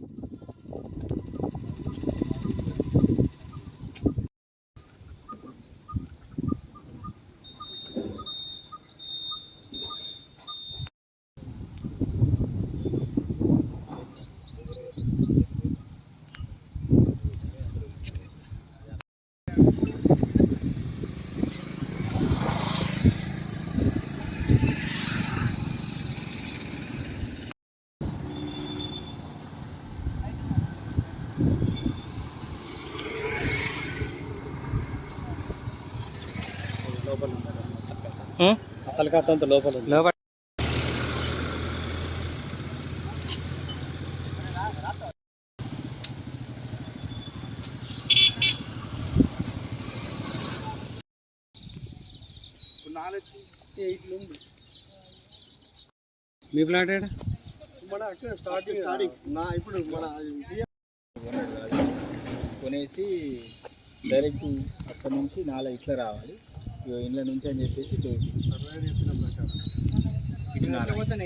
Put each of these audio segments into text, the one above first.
లోపల అసలు కథ అంత లోపల. లోపల. మీ ప్లాట్ ఏడ? మన అక్కడ స్టార్టింగ్ స్టార్టింగ్ నా ఇప్పుడు మన కొనేసి డైరెక్ట్ అక్కడ నుంచి నాలుగు ఇట్లా రావాలి. ఇండ్ల నుంచి అని చెప్పేసి.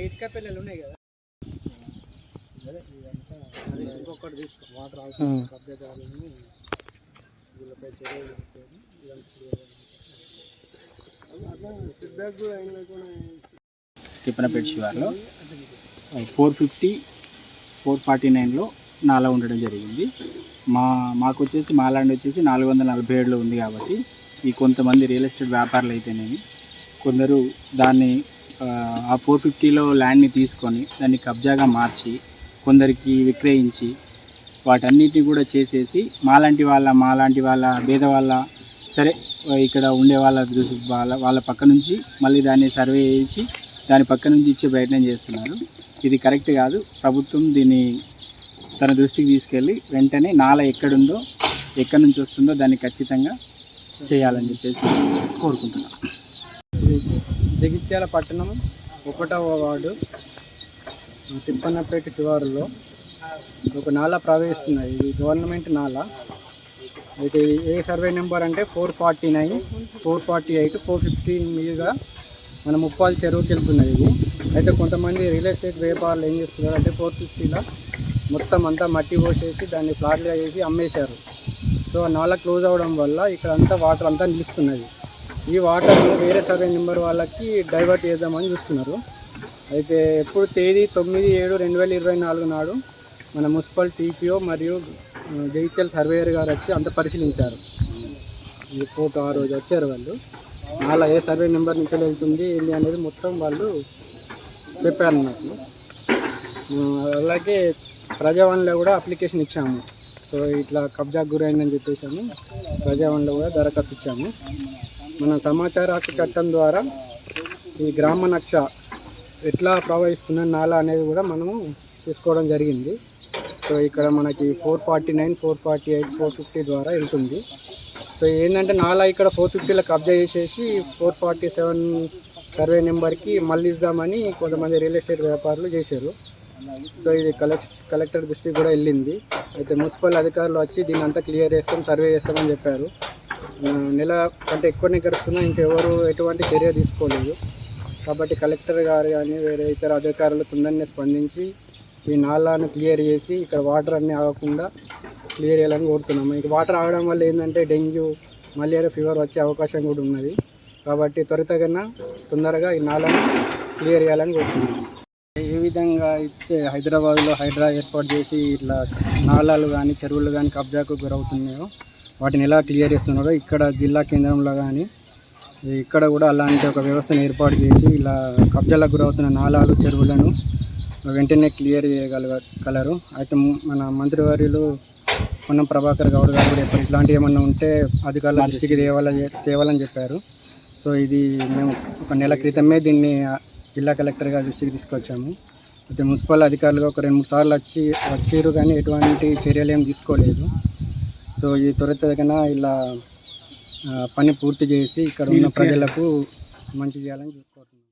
ఇటుక పిల్లలు ఉన్నాయి కదా ఇంకొకటి తీసుకో. వాటర్ కబ్జాదారులని వీళ్ళపై చర్యలు తీసుకొని ఇదంతా అట్లా ఫీడ్బ్యాక్ కూడా అయినా కూడా తిప్పనపేట శివార్లో ఫోర్ ఫిఫ్టీ ఫోర్ ఫార్టీ నైన్లో నాలా ఉండడం జరిగింది. మా మాకు వచ్చేసి మా ల్యాండ్ వచ్చేసి నాలుగు వందల నలభై ఏడులో ఉంది కాబట్టి ఈ కొంతమంది రియల్ ఎస్టేట్ వ్యాపారులు అయితేనేమి కొందరు దాన్ని ఆ, ఫోర్ ఫిఫ్టీలో ల్యాండ్ని తీసుకొని దాన్ని కబ్జాగా మార్చి కొందరికి విక్రయించి వాటన్నిటిని కూడా చేసేసి మాలాంటి వాళ్ళ మాలాంటి వాళ్ళ భేద వాళ్ళ సరే ఇక్కడ ఉండే వాళ్ళ దృష్టి వాళ్ళ వాళ్ళ పక్క నుంచి మళ్ళీ దాన్ని సర్వే చేయించి దాని పక్క నుంచి ఇచ్చే ప్రయత్నం చేస్తున్నారు. ఇది కరెక్ట్ కాదు. ప్రభుత్వం దీన్ని తన దృష్టికి తీసుకెళ్ళి వెంటనే నాల ఎక్కడుందో ఎక్కడి నుంచి వస్తుందో దాన్ని ఖచ్చితంగా చేయాలని చెప్పేసి కోరుకుంటున్నాను. జగిత్యాల పట్టణం ఒకటవ వార్డు తిప్పన్నపేట శివారులో ఒక నాలా ప్రవేశిస్తున్నది ఇది గవర్నమెంట్ నాలా. అయితే ఇది ఏ సర్వే నెంబర్ అంటే four forty nine four forty eight four fifty మీదుగా మన ముప్పాలు చెరువుకి వెళ్తున్నది ఇది. అయితే కొంతమంది రియల్ ఎస్టేట్ వ్యాపారులు ఏం చేస్తున్నారు అంటే ఫోర్ ఫిఫ్టీలో మొత్తం అంతా మట్టి పోసేసి దాన్ని ఫ్లాట్గా చేసి అమ్మేశారు. సో ఆ నాలా క్లోజ్ అవ్వడం వల్ల ఇక్కడ అంతా వాటర్ అంతా నిలుస్తున్నది. ఈ వాటర్ వేరే సర్వే నెంబర్ వాళ్ళకి డైవర్ట్ చేద్దామని చూస్తున్నారు. అయితే ఎప్పుడు తేదీ తొమ్మిది ఏడు రెండు వేల ఇరవై నాలుగు నాడు మన మున్సిపల్ టీపీఓ మరియు వెహికల్ జగిత్యాల సర్వేయర్ గారు వచ్చి అంత పరిశీలించారు. ఈ ఫోటో ఆ రోజు వచ్చారు వాళ్ళు. అలా ఏ సర్వే నెంబర్ నుంచి వెళ్తుంది ఏంటి అనేది మొత్తం వాళ్ళు చెప్పారు నాకు. అలాగే ప్రజావాణిలో కూడా అప్లికేషన్ ఇచ్చాము. సో ఇట్లా కబ్జాకు గురైందని చెప్పేసాము ప్రజావాణిలో కూడా దరఖాస్తు ఇచ్చాము. మన సమాచార హక్కు చట్టం ద్వారా ఈ గ్రామ నక్ష ఎట్లా ప్రవహిస్తున్న నాలా అనేది కూడా మనము తీసుకోవడం జరిగింది. సో ఇక్కడ మనకి four forty nine four forty eight four fifty ద్వారా వెళ్తుంది. సో ఏంటంటే నాలా ఇక్కడ ఫోర్ ఫిఫ్టీలో కబ్జా చేసేసి ఫోర్ ఫార్టీ సెవెన్ సర్వే నెంబర్కి మళ్ళీ ఇద్దామని కొంతమంది రియల్ ఎస్టేట్ వ్యాపారులు చేశారు. సో ఇది కలెక్ట్ కలెక్టర్ దృష్టికి కూడా వెళ్ళింది. అయితే మున్సిపల్ అధికారులు వచ్చి దీన్ని అంతా క్లియర్ చేస్తాం సర్వే చేస్తామని చెప్పారు. నెల కంటే ఎక్కువనే గడుస్తున్నా ఇంకెవరు ఎటువంటి చర్య తీసుకోలేదు. కాబట్టి కలెక్టర్ గారు కానీ వేరే ఇతర అధికారులు తొందరనే స్పందించి ఈ నాలాను క్లియర్ చేసి ఇక్కడ వాటర్ అన్నీ ఆగకుండా క్లియర్ చేయాలని కోరుతున్నాము ఇక వాటర్ ఆగడం వల్ల ఏంటంటే డెంగ్యూ మలేరియా ఫీవర్ వచ్చే అవకాశం కూడా ఉన్నది. కాబట్టి త్వరితగన తొందరగా ఈ నాలాను క్లియర్ చేయాలని కోరుతున్నాము అయితే హైదరాబాద్లో హైడ్రా ఏర్పాటు చేసి ఇట్లా నాలాలు కానీ చెరువులు కానీ కబ్జాకు గురవుతున్నాయో వాటిని ఎలా క్లియర్ చేస్తున్నారో ఇక్కడ జిల్లా కేంద్రంలో కానీ ఇక్కడ కూడా అలాంటి ఒక వ్యవస్థను ఏర్పాటు చేసి ఇలా కబ్జాలకు గురవుతున్న నాలాలు చెరువులను వెంటనే క్లియర్ చేయగలగ కలరు అయితే మన మంత్రివర్యులు పొన్నం ప్రభాకర్ గౌడ్ గారు కూడా ఎప్పుడు ఇట్లాంటివి ఏమన్నా ఉంటే అధికారుల దృష్టికి తేవాలని తేవాలని చెప్పారు. సో ఇది మేము ఒక నెల క్రితమే దీన్ని జిల్లా కలెక్టర్ గారి దృష్టికి తీసుకొచ్చాము. అయితే మున్సిపల్ అధికారులు ఒక రెండు మూడు సార్లు వచ్చి వచ్చారు కానీ ఎటువంటి చర్యలు ఏం తీసుకోలేదు. సో ఈ త్వరితగన ఇలా పని పూర్తి చేసి ఇక్కడ ఉన్న ప్రజలకు మంచి చేయాలని కోరుతున్నాను